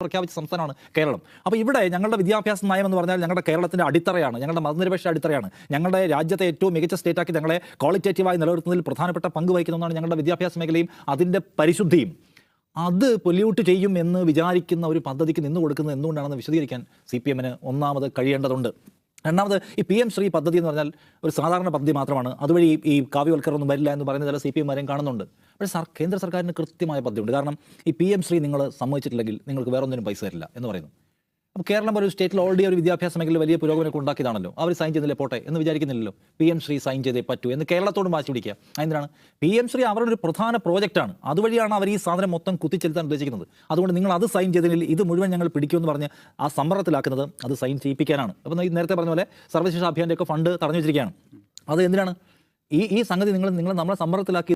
പ്രഖ്യാപിച്ച സംസ്ഥാനമാണ് കേരളം. അപ്പോൾ ഇവിടെ ഞങ്ങളുടെ വിദ്യാഭ്യാസ നയം എന്ന് പറഞ്ഞാൽ ഞങ്ങളുടെ കേരളത്തിന്റെ അടിത്തറയാണ് ഞങ്ങളുടെ മതനിരപേക്ഷ അടിത്തറയാണ്. ഞങ്ങളുടെ രാജ്യത്തെ ഏറ്റവും മികച്ച സ്റ്റേറ്റാക്കി ഞങ്ങളെ ക്വാളിറ്റേറ്റീവായി നിലനിർത്തുന്നതിൽ പ്രധാനപ്പെട്ട പങ്ക് വഹിക്കുന്ന ഒന്നാണ് ഞങ്ങളുടെ വിദ്യാഭ്യാസ മേഖലയും അതിന്റെ പരിശുദ്ധിയും. അത് പൊല്യൂട്ട് ചെയ്യും എന്ന് വിചാരിക്കുന്ന ഒരു പദ്ധതിക്ക് നിന്ന് കൊടുക്കുന്നത് എന്തുകൊണ്ടാണെന്ന് വിശദീകരിക്കാൻ സി പി എമ്മിന് ഒന്നാമത് കഴിയേണ്ടതുണ്ട്. രണ്ടാമത് ഈ പി എം ശ്രീ പദ്ധതി എന്ന് പറഞ്ഞാൽ ഒരു സാധാരണ പദ്ധതി മാത്രമാണ്. അതുവഴി ഈ- ഒന്നും വരില്ല എന്ന് പറയുന്ന ചില സി പി എമ്മാരെയും കാണുന്നുണ്ട്. പക്ഷേ സർ കേന്ദ്ര സർക്കാരിന് കൃത്യമായ പദ്ധതിയുണ്ട്. കാരണം ഈ പി എം ശ്രീ നിങ്ങൾ സമ്മതിച്ചിട്ടില്ലെങ്കിൽ നിങ്ങൾക്ക് വേറൊന്നിനും പൈസ തരില്ല എന്ന് പറയുന്നു. അപ്പോൾ കേരളം ഒരു സ്റ്റേറ്റിൽ ഓൾറെഡി ഒരു വിദ്യാഭ്യാസ മേഖലയിൽ വലിയ പുരോഗമനമൊക്കെ ഉണ്ടാക്കിയതാണല്ലോ. അവർ സൈൻ ചെയ്തില്ലേ പോട്ടെ എന്ന് വിചാരിക്കുന്നില്ലല്ലോ. പി എം ശ്രീ സൈൻ ചെയ്തേ പറ്റൂ എന്ന് കേരളത്തോട് മാറ്റി പിടിക്കുക. എന്തിനാണ് പി എം ശ്രീ അവരുടെ ഒരു പ്രധാന പ്രോജക്റ്റാണ് അതുവഴിയാണ് അവർ ഈ സാധനം മൊത്തം കുത്തിച്ചെലുത്താൻ ഉദ്ദേശിക്കുന്നത്. അതുകൊണ്ട് നിങ്ങൾ അത് സൈൻ ചെയ്തതിൽ ഇത് മുഴുവൻ ഞങ്ങൾ പിടിക്കുമെന്ന് പറഞ്ഞ് ആ സമ്മർദ്ദത്തിലാക്കുന്നത് അത് സൈൻ ചെയ്യിപ്പിക്കാനാണ്. അപ്പോൾ ഈ നേരത്തെ പറഞ്ഞ പോലെ സർവശേഷ അഭിയാന്റെ ഒക്കെ ഫണ്ട് തടഞ്ഞു വെച്ചിരിക്കുകയാണ്. അത് എന്തിനാണ്? ഈ ഈ സംഗതി നിങ്ങൾ നിങ്ങൾ നമ്മളെ സമ്മർദ്ദത്തിലാക്കി